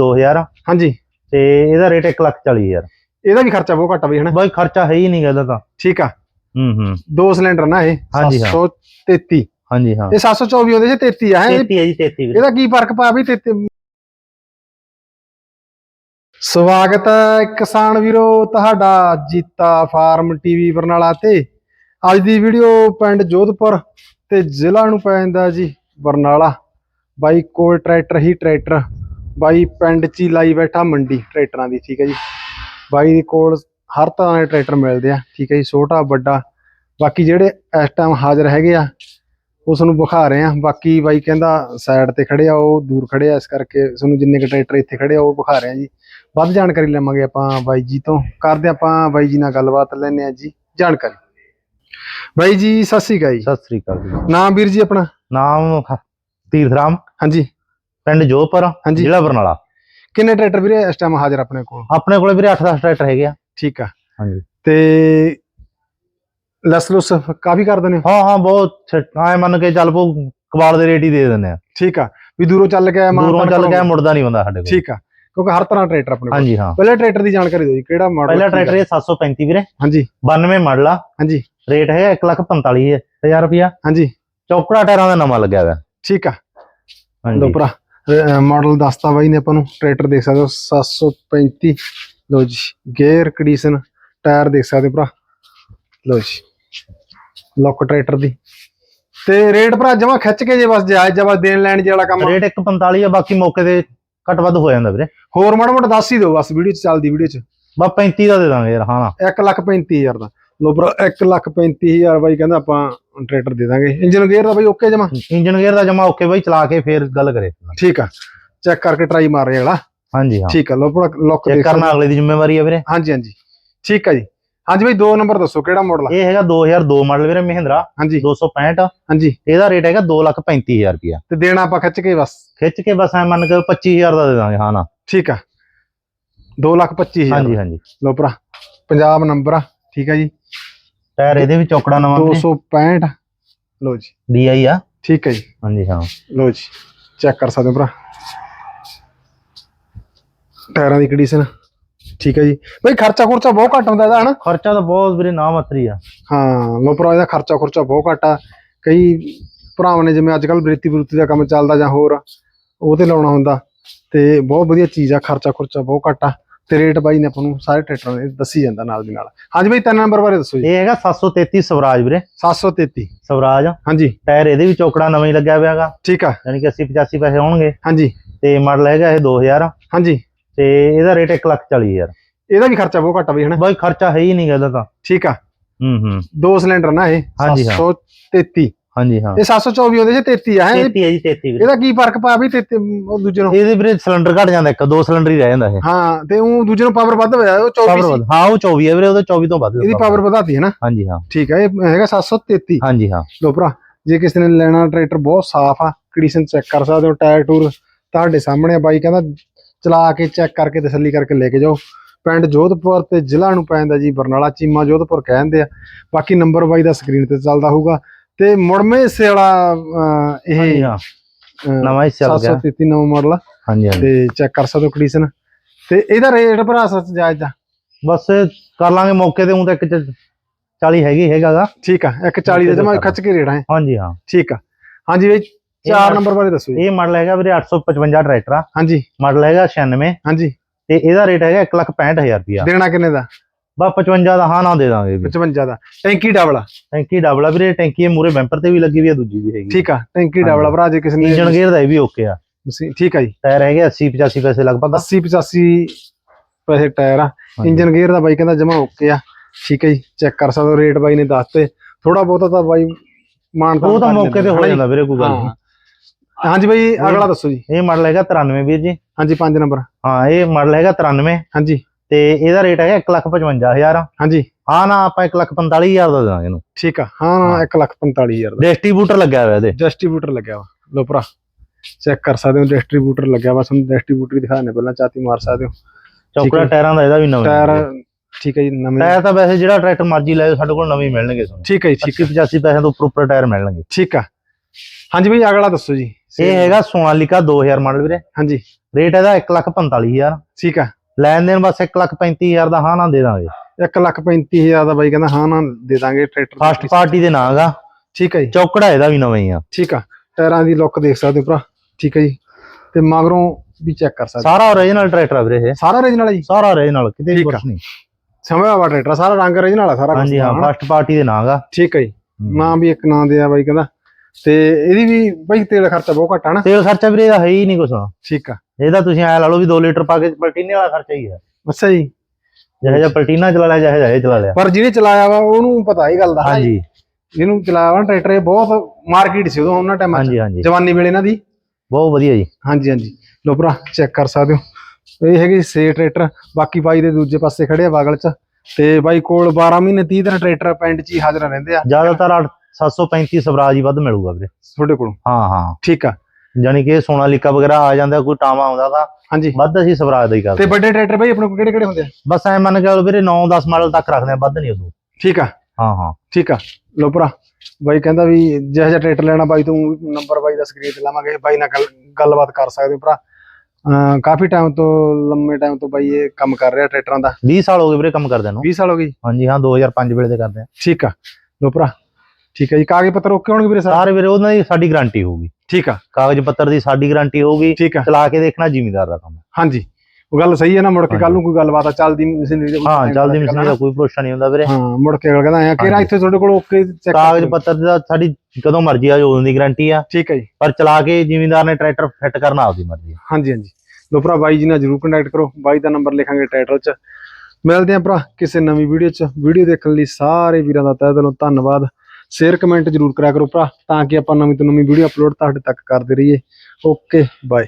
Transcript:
2000 ਹਾਂਜੀ। ਤੇ ਇਹਦਾ ਰੇਟ 1 ਲੱਖ 40 ਹਜ਼ਾਰ। ਇਹਦਾ ਵੀ ਖਰਚਾ ਬਹੁਤ ਘੱਟ ਆ ਬਈ ਹਨਾ? ਬਾਈ ਖਰਚਾ ਹੈ ਹੀ ਨਹੀਂ ਇਹਦਾ ਤਾਂ। ਠੀਕ ਆ। ਹੂੰ ਹੂੰ। ਦੋ ਸਿਲੰਡਰ ਨਾ ਇਹ ਹਾਂਜੀ, ਹਾਂ। 733 ਹਾਂਜੀ ਹਾਂ। ਇਹ 724 ਉਹਦੇ ਚ 33 ਆ ਹੈ? 33 ਹੈ ਜੀ 33 ਵੀਰੇ ਇਹਦਾ ਕੀ ਫ਼ਰਕ ਪਾ ਵੀ 33 ਸਵਾਗਤ ਹੈ ਕਿਸਾਨ ਵੀਰੋ ਤੁਹਾਡਾ ਜੀਤਾ ਫਾਰਮ ਟੀਵੀ ਬਰਨਾਲਾ ਤੇ। ਅੱਜ ਦੀ ਵੀਡੀਓ ਪਿੰਡ ਜੋਧਪੁਰ ਤੇ ਜ਼ਿਲ੍ਹਾ ਨੂੰ ਪੈ ਜਾਂਦਾ ਜੀ ਬਰਨਾਲਾ। ਬਾਈ ਕੋਲ ਟਰੈਕਟਰ ਹੀ ਟਰੈਕਟਰ। ਬਾਈ ਪਿੰਡ ਚ ਹੀ ਲਾਈ ਬੈਠਾ ਮੰਡੀ ਟਰੈਕਟਰਾਂ ਦੀ ਠੀਕ ਹੈ ਜੀ। ਬਾਈ ਦੇ ਕੋਲ ਹਰ ਤਰ੍ਹਾਂ ਦੇ ਟਰੈਕਟਰ ਮਿਲਦੇ ਆ ਠੀਕ ਹੈ ਜੀ ਛੋਟਾ ਵੱਡਾ। ਬਾਕੀ ਜਿਹੜੇ ਇਸ ਟਾਈਮ ਹਾਜ਼ਰ ਹੈਗੇ ਆ ਉਸ ਨੂੰ ਵਿਖਾ ਰਹੇ ਆ। ਬਾਕੀ ਬਾਈ ਕਹਿੰਦਾ ਸਾਈਡ ਤੇ ਖੜੇ ਆ ਉਹ ਦੂਰ ਖੜੇ ਆ ਇਸ ਕਰਕੇ ਤੁਹਾਨੂੰ ਜਿੰਨੇ ਕੁ ਟਰੈਕਟਰ ਇੱਥੇ ਖੜੇ ਆ ਉਹ ਵਿਖਾ ਰਹੇ ਆ ਜੀ। ਵੱਧ ਜਾਣਕਾਰੀ ਲਵਾਂਗੇ ਆਪਾਂ ਬਾਈ ਜੀ ਤੋਂ। ਕਰਦੇ ਆਪਾਂ ਬਾਈ ਜੀ ਨਾਲ ਗੱਲਬਾਤ ਲੈਣੇ ਆ ਜੀ ਜਾਣਕਾਰੀ। ਬਾਈ ਜੀ ਸਤਿ ਸ੍ਰੀ ਅਕਾਲ ਜੀ। ਸਤਿ ਸ੍ਰੀ ਅਕਾਲ ਜੀ। ਨਾਮ ਵੀਰ ਜੀ ਆਪਣਾ? ਨਾਮ ਹ- ਤੀਰਥਰਾਮ। ਹਾਂਜੀ। ਪਿੰਡ ਜੋਧਪੁਰ ਹਾਂਜੀ। ਜ਼ਿਲ੍ਹਾ ਬਰਨਾਲਾ। ਕਿੰਨੇ ਟਰੈਕਟਰ ਵੀਰੇ ਇਸ ਟਾਈਮ ਹਾਜ਼ਰ ਆਪਣੇ ਕੋਲ? ਆਪਣੇ ਕੋਲੇ ਵੀਰੇ 8-10 ਟਰੈਕਟਰ ਹੈਗੇ ਆ। ਠੀਕ ਆ। ਹਾਂਜੀ। ਤੇ ਲਸਲੁਸ ਕਾਫੀ ਕਰ ਦਿੰਦੇ ਹੋ? ਹਾਂ ਹਾਂ ਬਹੁਤ ਐ ਮੰਨ ਕੇ ਚੱਲ ਪੋ ਕਬਾੜ ਦੇ ਰੇਟ ਹੀ ਦੇ ਦਿੰਦੇ ਆ। ਠੀਕ ਆ। ਵੀ ਦੂਰੋਂ ਚੱਲ ਕੇ ਆਇਆ ਮਾਨ ਦੂਰੋਂ ਚੱਲ ਕੇ ਕਰਵਾਉਣਾ। ਮੁੜਦਾ ਨਹੀਂ ਬੰਦਾ ਸਾਡੇ ਕੋਲ। ਠੀਕ ਆ। ਕਿਉਂਕਿ ਹਰ ਤਰ੍ਹਾਂ ਟਰੈਕਟਰ ਆਪਣੇ ਕੋਲ। ਹਾਂਜੀ ਹਾਂ। ਪਹਿਲੇ ਟਰੈਕਟਰ ਦੀ ਜਾਣਕਾਰੀ ਦਿਓ ਜੀ ਕਿਹੜਾ ਮਾਡਲ ਪਹਿਲਾ ਟਰੈਕਟਰ ਇਹ 735 ਵੀਰੇ। ਹਾਂਜੀ। 92 ਮਾਡਲ ਆ। ਹਾਂਜੀ। ਰੇਟ ਹੈਗਾ 145000 ਰੁਪਿਆ ਹਾਂਜੀ। ਚੌਕੜਾ ਟਾਇਰਾਂ ਦਾ ਨਵਾਂ ਲੱਗਿਆ ਹੋਇਆ। ਠੀਕ ਆ। ਲੋ ਹਾਂਜੀ ਭਰਾ। ਮਾਡਲ ਦੱਸਤਾ ਬਾਈ ਨੇ ਆਪਾਂ ਨੂੰ ਟਰੈਕਟਰ ਦੇਖ ਸਕਦੇ ਹੋ 735 ਲੋ ਜੀ ਗੇਅਰ ਕੰਡੀਸ਼ਨ ਟਾਇਰ ਦੇਖ ਸਕਦੇ ਹੋ ਭਰਾ। ਲੋ ਜੀ ਲੋਕ ਟਰੈਕਟਰ ਦੀ। ਤੇ ਰੇਟ ਭਰਾ ਜਮਾ ਖਿੱਚ ਕੇ ਜੇ ਬਸ ਜਾਇਜ਼ ਜਵਾ ਦੇਣ ਲੈਣ ਜੇ ਵਾਲਾ ਕੰਮ। ਰੇਟ 145 ਆ ਬਾਕੀ ਮੌਕੇ ਤੇ ਘੱਟ ਵੱਧ ਹੋ ਜਾਂਦਾ ਵੀਰੇ। ਹੋਰ ਮਾੜਾ ਮੋਟਾ ਦੱਸ ਹੀ ਦਿਓ ਬਸ ਵੀਡੀਓ ਚ ਚੱਲਦੀ ਵੀਡੀਓ ਚ। ਬਾ 35 ਦਾ ਦੇ ਦਾਂਗੇ ਯਾਰ ਹਾਂ 1 ਲੱਖ 35000 ਦਾ। ਲੋ ਭਰਾ 1 ਲੱਖ 35000 ਬਾਈ ਕਹਿੰਦਾ ਆਪਾਂ ਟਰੈਕਟਰ ਦੇ ਦਾਂਗੇ। ਇੰਜਨ ਗੇਅਰ ਦਾ ਬਾਈ ਓਕੇ ਜਮਾ? ਇੰਜਨ ਗੇਅਰ ਦਾ ਜਮਾ ਓਕੇ ਬਾਈ ਚਲਾ ਕੇ ਫੇਰ ਗੱਲ ਕਰੇ। ਠੀਕ ਆ। ਚੈੱਕ ਕਰਕੇ ਟਰਾਈ ਮਾਰ ਰਿਹਾ ਅਗਲਾ। ਹਾਂਜੀ ਹਾਂ। ਠੀਕ ਆ ਲੋ ਭਰਾ ਲੋਕ ਚੈੱਕ ਦੇਖ ਕਰਨਾ ਅਗਲੇ ਦੀ ਜ਼ਿੰਮੇਵਾਰੀ ਆ ਵੀਰੇ। ਹਾਂਜੀ ਹਾਂਜੀ। ਠੀਕ ਆ ਜੀ। ਹਾਂਜੀ ਬਾਈ ਦੋ ਨੰਬਰ ਦੱਸੋ ਕਿਹੜਾ ਮਾਡਲ ਆ? ਇਹ ਹੈਗਾ 2002 ਮਾਡਲ ਵੀਰੇ ਮਹਿੰਦਰਾ। ਹਾਂਜੀ। 265 ਹਾਂਜੀ। ਇਹਦਾ ਰੇਟ ਹੈਗਾ 235000 ਰੁਪਿਆ ਤੇ ਦੇਣਾ ਆਪਾਂ ਖਿੱਚ ਕੇ ਬਸ। ਖਿੱਚ ਕੇ ਬਸ ਐ ਮੰਨ ਕੇ 25000 ਦਾ ਦੇ ਦਾਂਗੇ ਹਾਂ ਨਾ। ਠੀਕ ਆ। 2 ਲੱਖ 25 ਹਜ਼ਾਰ। ਹਾਂਜੀ ਹਾਂਜੀ। ਲੋ ਭਰਾ ਪੰਜਾਬ ਨੰਬਰ ਆ। ਠੀਕ ਆ ਜੀ। ਟਾਇਰ ਇਹਦੇ ਵੀ ਚੌਕੜਾ ਨਵਾਂ 265 ਲੋ ਜੀ। ਡੀਆਈ ਆ? ਠੀਕ ਹੈ ਜੀ। ਹਾਂਜੀ ਹਾਂ। ਲੋ ਜੀ। ਚੈੱਕ ਕਰ ਸਕਦੇ ਹੋ ਭਰਾ। ਟਾਇਰਾਂ ਦੀ ਕੰਡੀਸ਼ਨ ਠੀਕ ਹੈ ਜੀ। ਬਈ ਖਰਚਾ ਖੁਰਚਾ ਬਹੁਤ ਘੱਟ ਹੁੰਦਾ ਇਹਦਾ ਹਨਾ? ਖਰਚਾ ਤਾਂ ਬਹੁਤ ਵੀਰੇ ਨਾ ਮਤਰੀ ਆ। ਹਾਂ ਲੋ ਭਰਾ ਇਹਦਾ ਖਰਚਾ ਖੁਰਚਾ ਬਹੁਤ ਘੱਟ ਆ। ਕਈ ਭਰਾਵਾਂ ਨੇ ਜਿਵੇਂ ਅੱਜ ਕੱਲ ਬਰੇਤੀ ਬਰੂਤੀ ਦਾ ਕੰਮ ਚੱਲਦਾ ਜਾਂ ਹੋਰ ਉਹ ਤੇ ਲਾਉਣਾ ਹੁੰਦਾ। ਤੇ ਬਹੁਤ ਵਧੀਆ ਚੀਜ਼ ਆ ਖਰਚਾ ਖੁਰਚਾ ਬਹੁਤ ਘੱਟ ਆ। ਤੇ ਰੇਟ ਬਾਈ ਨੇ ਆਪਾਂ ਨੂੰ ਸਾਰੇ ਟਰੈਕਟਰਾਂ ਦੇ ਦੱਸੀ ਜਾਂਦਾ ਨਾਲ ਦੀ ਨਾਲ। ਹਾਂਜੀ ਬਾਈ ਤਿੰਨ ਨੰਬਰ ਬਾਰੇ ਦੱਸੋ ਜੀ। ਇਹ ਹੈਗਾ 733 ਸਵਰਾਜ ਵੀਰੇ। 733 ਸਵਰਾਜ। ਹਾਂਜੀ। ਟਾਇਰ ਇਹਦੇ ਵੀ ਚੌਕੜਾ ਨਵਾਂ ਹੀ ਲੱਗਿਆ ਹੋਇਆ ਹੈਗਾ। ਠੀਕ ਆ। ਯਾਨੀ ਕਿ 80 85 ਪੈਸੇ ਹੋਣਗੇ ਹਾਂਜੀ। ਤੇ ਮਾਡਲ ਹੈਗਾ ਇਹ 2000 ਹਾਂਜੀ। ਤੇ ਇਹਦਾ ਰੇਟ 140000 ਇਹਦਾ ਵੀ ਖਰਚਾ ਬਹੁਤ ਘੱਟ ਆ ਬਈ ਹਨਾ? ਬਾਈ ਖਰਚਾ ਹੈ ਹੀ ਨਹੀਂ ਇਹਦਾ ਤਾਂ। ਠੀਕ ਆ। ਹੂੰ ਹੂੰ। ਦੋ ਸਿਲੰਡਰ ਨਾ ਇਹ। ਹਾਂਜੀ, ਹਾਂ। 733 ਹਾਂਜੀ ਹਾਂ। ਇਹ 724 ਉਹਦੇ ਚ 33 ਆ ਹੈ? 33 ਹੈ ਜੀ 33 ਵੀਰੇ। ਇਹਦਾ ਕੀ ਫ਼ਰਕ ਪਾ ਵੀ 33 ਉਹ ਦੂਜੇ ਨੂੰ? ਇਹਦੇ ਵੀਰੇ ਸਿਲੰਡਰ ਘਟ ਜਾਂਦਾ ਇੱਕ ਦੋ ਸਿਲੰਡਰ ਹੀ ਰਹਿ ਜਾਂਦਾ ਇਹ। ਹਾਂ ਤੇ ਉਹ ਦੂਜੇ ਨੂੰ ਪਾਵਰ ਵੱਧ ਹੋਇਆ ਉਹ 24 ਪਾਵਰ ਸੀ। ਹਾਂ ਉਹ 24 ਹੈ ਵੀਰੇ ਉਹਦਾ 24 ਤੋਂ ਵੱਧ ਇਹਦੀ ਪਾਵਰ ਵਧਾਤੀ ਹੈ ਨਾ? ਹਾਂਜੀ ਹਾਂ। ਠੀਕ ਹੈ ਇਹ ਹੈਗਾ 733 ਹਾਂਜੀ ਹਾਂ। ਲੋ ਭਰਾ ਜੇ ਕਿਸੇ ਨੇ ਲੈਣਾ ਟਰੈਕਟਰ ਬਹੁਤ ਸਾਫ਼ ਆ ਕੰਡੀਸ਼ਨ ਚੈੱਕ ਕਰ ਸਕਦੇ ਹੋ ਟਾਇਰ ਟੂਰ ਤੁਹਾਡੇ ਸਾਹਮਣੇ ਆ ਬਾਈ ਕਹਿੰਦਾ ਚਲਾ ਕੇ ਚੈੱਕ ਕਰਕੇ ਤਸੱਲੀ ਕਰਕੇ ਲੈ ਕੇ ਜਾਓ। ਪਿੰਡ ਜੋਧਪੁਰ ਤੇ ਜ਼ਿਲ੍ਹਾ ਨੂੰ ਪੈਂਦਾ ਜੀ ਬਰਨਾਲਾ ਚੀਮਾ ਜੋਧਪੁਰ ਕਹਿੰਦੇ ਆ। ਬਾਕੀ ਨੰਬਰ ਬਾਈ ਦਾ ਸਕਰੀਨ ਤੇ ਚੱਲਦਾ ਹੋਊਗਾ। ਤੇ ਮੁੜਮੇ ਹਿੱਸੇ ਵਾਲਾ ਅਹ, ਇਹ ਹਾਂ। ਨਵਾਂ ਹੀ ਚੱਲ ਗਿਆ। 733 ਨਵਾਂ ਮਾਡਲ ਹਾਂਜੀ ਹਾਂਜੀ। ਤੇ ਚੈੱਕ ਕਰ ਸਕਦੇ ਹੋ ਕੰਡੀਸ਼ਨ ਤੇ ਇਹਦਾ ਰੇਟ ਭਰਾ ਸੱਚ ਜਾਇਜ਼ ਦਾ। ਬਸ ਕਰ ਲਾਂਗੇ ਮੌਕੇ ਤੇ ਉਹ ਤਾਂ ਇੱਕ ਚ 40 ਹੈਗੀ ਹੈਗਾਗਾ ਠੀਕ ਆ 140 ਦਾ ਜਮਾ ਖੱਚ ਕੇ ਰੇਟ ਹੈ ਹਾਂਜੀ ਹਾਂ। ਠੀਕ ਆ। ਹਾਂਜੀ ਬਈ ਚਾਰ ਨੰਬਰ ਬਾਰੇ ਦੱਸੋ ਜੀ। ਇਹ ਮਾਡਲ ਹੈਗਾ ਵੀਰੇ 855 ਟਰੈਕਟਰ ਆ। ਹਾਂਜੀ। ਮਾਡਲ ਹੈਗਾ 96 ਹਾਂਜੀ। ਤੇ ਇਹਦਾ ਰੇਟ ਹੈਗਾ 165000 ਰੁਪਿਆ ਦੇਣਾ ਕਿੰਨੇ ਦਾ? ਬਾ 55 ਦਾ ਹਾਂ ਨਾ ਦੇ ਦਾਂਗੇ ਵੀ। 55 ਦਾ। ਟੈਂਕੀ ਡਬਲ। ਆ ਟੈਂਕੀ ਡਬਲ ਆ ਵੀਰੇ ਟੈਂਕੀ ਇਹ ਮੂਰੇ ਬੈਂਪਰ ਤੇ ਵੀ ਲੱਗੀ ਵੀ ਆ ਦੂਜੀ ਵੀ ਹੈਗੀ। ਠੀਕ ਆ ਟੈਂਕੀ ਡਬਲ ਆ ਭਰਾ ਜੇ ਕਿਸੇ ਨੇ ਇੰਜਨ ਗੇਅਰ ਦਾ ਇਹ ਵੀ ਓਕੇ ਆ। ਤੁਸੀਂ- ਠੀਕ ਆ ਜੀ। ਟਾਇਰ ਹੈਗੇ 80 85 ਪੈਸੇ ਲਗਭਗ 80 85 ਪੈਸੇ ਟਾਇਰ ਆ। ਇੰਜਨ ਗੇਅਰ ਦਾ ਬਾਈ ਕਹਿੰਦਾ ਜਮਾ ਓਕੇ ਆ। ਠੀਕ ਹੈ ਜੀ ਚੈੱਕ ਕਰ ਸਕਦੇ ਹੋ ਰੇਟ ਬਾਈ ਨੇ ਦੱਸਤੇ। ਥੋੜਾ ਬਹੁਤਾ ਤਾਂ ਬਾਈ ਮਾਨਤਾ ਉਹ ਤਾਂ ਮੌਕੇ ਤੇ ਹੋ ਜਾਂਦਾ ਵੀਰੇ ਕੋਈ ਗੱਲ ਨਹੀਂ। ਹਾਂਜੀ ਬਾਈ ਅਗਲਾ ਦੱਸੋ ਜੀ। ਇਹ ਮਾਡਲ ਹੈਗਾ 93 ਵੀਰ ਜੀ। ਹਾਂਜੀ 5 ਨੰਬਰ। ਹਾਂ ਇਹ ਮਾਡਲ ਹੈਗਾ 93 ਹਾਂਜੀ। ਤੇ ਇਹਦਾ ਰੇਟ ਹੈਗਾ 155000 ਹਾਂਜੀ। ਹਾਂ ਨਾ ਆਪਾਂ 145000 ਦਾ ਦਾਂਗੇ ਇਹਨੂੰ। ਠੀਕ ਆ ਹਾਂ ਹਾਂ। 1 ਲੱਖ 45000 ਦਾ। ਡਿਸਟ੍ਰੀਬਿਊਟਰ ਲੱਗਿਆ ਹੋਇਆ ਇਹਦੇ। ਡਿਸਟ੍ਰੀਬਿਊਟਰ ਲੱਗਿਆ ਵਾ। ਲੋ ਭਰਾ ਚੈੱਕ ਕਰ ਸਕਦੇ ਹੋ ਡਿਸਟ੍ਰੀਬਿਊਟਰ ਲੱਗਿਆ ਵਾ। ਤੁਹਾਨੂੰ ਡਿਸਟ੍ਰੀਬਿਊਟਰ ਹੀ ਦਿਖਾਣੇ ਪਹਿਲਾਂ ਚਾਤੀ ਮਾਰ ਸਕਦੇ ਹੋ। ਚੌਕੜਾ। ਟਾਇਰਾਂ ਦਾ ਇਹਦਾ ਵੀ ਨਵਾਂ ਟਾਇਰ ਠੀਕ ਹੈ ਜੀ ਨਵੇਂ। ਟਾਇਰ ਤਾਂ ਵੈਸੇ ਜਿਹੜਾ ਟਰੈਕਟਰ ਮਰਜ਼ੀ ਲੈ ਸਾਡੇ ਕੋਲ ਨਵੇਂ ਮਿਲਣਗੇ ਤੁਹਾਨੂੰ। ਠੀਕ ਹੈ ਜੀ ਠੀਕ 80 85 ਪੈਸੇ ਤੋਂ ਉੱਪਰ ਉੱਪਰ ਟਾਇਰ ਮਿਲਣਗੇ। ਠੀਕ ਆ। ਹਾਂਜੀ ਬਈ ਅਗਲਾ ਦੱਸੋ ਜੀ। ਇਹ ਹੈਗਾ ਸੋਨਾਲੀਕਾ 2000 ਮਾਡਲ ਵੀਰੇ। ਹਾਂਜੀ। ਰੇਟ ਇਹਦਾ 145000 ਠੀਕ ਆ। ਲੈਣ ਦੇਣ ਬਸ 135000 ਦਾ ਹਾਂ ਨਾ ਦੇ ਦਾਂਗੇ। 1 ਲੱਖ 35000 ਦਾ ਬਾਈ ਕਹਿੰਦਾ ਹਾਂ ਨਾ ਦੇ ਦਾਂਗੇ ਟਰੈਕਟਰ ਦੀ ਫਸਟ ਪਾਰਟੀ ਦੇ ਨਾਂ ਠੀਕ ਹੈ ਜੀ। ਚੌਕੜਾ ਇਹਦਾ ਵੀ ਨਵਾਂ ਹੀ ਆ। ਠੀਕ ਆ ਟਾਇਰਾਂ ਦੀ ਲੁੱਕ ਦੇਖ ਸਕਦੇ ਹੋ ਭਰਾ। ਠੀਕ ਹੈ ਜੀ। ਤੇ ਮਗਰੋਂ ਵੀ ਚੈੱਕ ਕਰ ਸਕਦੇ ਸਾਰਾ ਓਰੀਜਨਲ ਟਰੈਕਟਰ ਆ ਵੀਰੇ ਇਹ। ਸਾਰਾ ਓਰੀਜਨਲ ਹੈ ਜੀ? ਸਾਰਾ ਓਰੀਜਨਲ ਕਿਤੇ ਵੀ ਠੀਕ ਆ। ਕੁਝ ਨਹੀਂ। ਸਮਝਿਆ ਵਾ ਟਰੈਕਟਰ ਸਾਰਾ ਰੰਗ ਓਰੀਜਨਲ ਆ ਸਾਰਾ ਕੁਛ ਹਾਂਜੀ ਹਾਂ ਹਨਾ? ਫਸਟ ਪਾਰਟੀ ਦੇ ਨਾਂ ਠੀਕ ਹੈ ਜੀ। ਨਾਂ ਵੀ ਇੱਕ ਨਾਂ ਦੇ ਆ ਬਾਈ ਕਹਿੰਦਾ। ਤੇ ਇਹਦੀ ਵੀ ਬਾਈ ਤੇਲ ਖਰਚਾ ਬਹੁਤ ਘੱਟ ਆ ਨਾ। ਤੇਲ ਖਰਚਾ ਵੀਰੇ ਇਹਦਾ ਹੈ ਹੀ ਨਹੀਂ ਕੁਛ। ਠੀਕ ਆ। ਇਹਦਾ ਤੁਸੀਂ ਐ ਲਾ ਲਓ ਵੀ 2 ਲੀਟਰ ਪਾ ਕੇ ਪਲਟੀਨੇ ਵਾਲਾ ਖਰਚਾ ਹੀ ਹੈ। ਅੱਛਾ ਜੀ। ਜਿਹੋ ਜਿਹਾ ਪਲਟੀਨਾ ਚਲਾ ਲਿਆ ਜਿਹੋ ਜਿਹਾ ਇਹ ਚਲਾ ਲਿਆ। ਪਰ ਜਿਹਨੇ ਚਲਾਇਆ ਵਾ ਉਹਨੂੰ ਪਤਾ ਹੀ ਗੱਲ ਦਾ। ਹਾਂਜੀ। ਜਿਹਨੂੰ ਚਲਾਇਆ ਵਾ ਟਰੈਕਟਰ ਇਹ ਬਹੁਤ ਮਾਰਕੀਟ ਸੀ ਉਦੋਂ ਉਹਨਾਂ ਟਾਈਮਾਂ ਹਾਂਜੀ ਹਾਂਜੀ। ਜਵਾਨੀ ਵੇਲੇ ਇਹਨਾਂ ਦੀ। ਬਹੁਤ ਵਧੀਆ ਜੀ। ਹਾਂਜੀ ਹਾਂਜੀ। ਲੋ ਭਰਾ ਚੈੱਕ ਕਰ ਸਕਦੇ ਹੋ। ਇਹ ਹੈਗੀ ਸੇ ਟਰੈਕਟਰ। ਬਾਕੀ ਬਾਈ ਦੇ ਦੂਜੇ ਪਾਸੇ ਖੜੇ ਆ ਬਾਗਲ 'ਚ। ਤੇ ਬਾਈ ਕੋਲ 12 ਮਹੀਨੇ 30 ਦਿਨ ਟਰੈਕਟਰ ਪਿੰਡ 'ਚ ਹੀ ਹਾਜ਼ਰ ਰਹਿੰਦੇ ਆ। ਜ਼ਿਆਦਾਤਰ 8 735 ਸਵਰਾਜ ਹੀ ਵੱਧ ਮਿਲੂਗਾ ਵੀਰੇ। ਤੁਹਾਡੇ ਕੋਲ? ਹਾਂ ਹਾਂ। ਠੀਕ ਆ। ਜਾਨੀ ਕਿ ਸੋਨਾਲੀਕਾ ਵਗੈਰਾ ਆ ਜਾਂਦਾ ਕੋਈ ਟਾਵਾ ਆਉਂਦਾ ਤਾਂ ਹਾਂਜੀ। ਵੱਧ ਅਸੀਂ ਸਵਰਾਜ ਦਾ ਹੀ ਤੇ ਕਰਦੇ ਵੱਡੇ ਟਰੈਕਟਰ ਬਾਈ ਆਪਣੇ ਕੋਲ ਕਿਹੜੇ ਕਿਹੜੇ ਹੁੰਦੇ ਆ? ਬਸ ਐ ਮੰਨ ਕੇ ਚੱਲੋ ਵੀਰੇ 9 10 ਮਾਡਲ ਤੱਕ ਰੱਖਦੇ ਆ ਵੱਧ ਨਹੀਂ ਉਦੋਂ। ਠੀਕ ਆ। ਹਾਂ ਹਾਂ। ਠੀਕ ਆ। ਲੋ ਭਰਾ ਬਾਈ ਕਹਿੰਦਾ ਵੀ ਜਿਹੋ ਜਿਹਾ ਟਰੈਕਟਰ ਲੈਣਾ ਬਾਈ ਤੂੰ ਨੰਬਰ ਬਾਈ ਦਾ ਸਕਰੀਨ ਤੇ ਲਾਵਾਂਗੇ ਬਾਈ ਨਾਲ ਗੱਲ ਗੱਲਬਾਤ ਕਰ ਸਕਦੇ ਹੋ ਭਰਾ। ਕਾਫੀ ਟਾਈਮ ਤੋਂ ਲੰਮੇ ਟਾਈਮ ਤੋਂ ਬਾਈ ਇਹ ਕੰਮ ਕਰ ਰਿਹਾ ਟਰੈਕਟਰਾਂ ਦਾ। 20 ਸਾਲ ਹੋ ਗਏ ਵੀਰੇ ਕੰਮ ਕਰਦੇ ਨੂੰ। 20 ਸਾਲ ਹੋ ਗਏ? ਹਾਂਜੀ ਹਾਂ 2005 ਵੇਲੇ ਦੇ ਕਰਦੇ ਆ ਠੀਕ ਆ। ਲੋ ਭਰਾ ਠੀਕ ਹੈ ਜੀ। ਕਾਗਜ਼ ਪੱਤਰ ਓਕੇ ਹੋਣਗੇ ਵੀਰੇ ਸਾਰੇ? ਵੀਰੇ ਉਹਨਾਂ ਦੀ ਸਾਡੀ ਗਾਰੰਟੀ ਹੋਊਗੀ। ਠੀਕ ਆ। ਕਾਗਜ਼ ਪੱਤਰ ਦੀ ਸਾਡੀ ਗਾਰੰਟੀ ਹੋਊਗੀ ਠੀਕ ਆ। ਚਲਾ ਕੇ ਦੇਖਣਾ ਜ਼ਿਮੀਦਾਰ ਦਾ ਕੰਮ। ਹਾਂਜੀ। ਉਹ ਗੱਲ ਸਹੀ ਹੈ ਨਾ ਮੁੜ ਕੇ ਕੱਲ ਨੂੰ ਕੋਈ ਗੱਲਬਾਤ ਆ ਚੱਲਦੀ ਮਸ਼ੀਨਰੀ ਦੇ ਹਾਂ ਜਲਦੀ ਮਸ਼ੀਨ ਦਾ ਕੋਈ ਭਰੋਸਾ ਨਹੀਂ ਹੁੰਦਾ ਵੀਰੇ। ਹਾਂ ਮੁੜ ਕੇ ਕਹਿੰਦਾ ਆ ਕਿਹੜਾ। ਇੱਥੇ ਤੁਹਾਡੇ ਕੋਲ ਓਕੇ ਚੈੱਕ ਕਾਗਜ਼ ਪੱਤਰ ਦਾ ਸਾਡੀ ਕਦੋਂ ਮਰਜ਼ੀ ਆ ਜੋ ਦੀ ਗਾਰੰਟੀ ਆ। ਠੀਕ ਹੈ ਜੀ। ਪਰ ਚਲਾ ਕੇ ਜ਼ਿਮੀਦਾਰ ਨੇ ਟਰੈਕਟਰ ਫਿੱਟ ਕਰਨਾ ਆਪਦੀ ਮਰਜ਼ੀ। ਹਾਂਜੀ ਹਾਂਜੀ। ਲੋ ਭਰਾ ਬਾਈ ਜੀ ਨਾਲ ਜਰੂਰ ਕੰਟੈਕਟ ਕਰੋ। ਬਾਈ ਦਾ ਨੰਬਰ ਲਿਖਾਂਗੇ ਟਾਈਟਲ 'ਚ। ਮਿਲਦੇ ਆਂ ਭਰਾ ਕਿਸੇ ਨਵੀਂ ਵੀਡੀਓ 'ਚ। ਵੀਡੀਓ ਦੇਖਣ ਲਈ ਸਾਰੇ ਵੀਰਾਂ ਦਾ ਤਹਿ ਦਿਲੋਂ ਧੰਨਵਾਦ। ਸ਼ੇਅਰ ਕਮੈਂਟ ਜਰੂਰ ਕਰਿਆ ਕਰੋ ਭਰਾ, ਤਾਂ ਕਿ ਆਪਾਂ ਨਵੀਂ ਤੋਂ ਨਵੀਂ ਵੀਡੀਓ ਅਪਲੋਡ ਤੁਹਾਡੇ ਤੱਕ ਕਰਦੇ ਰਹੀਏ। Okay bye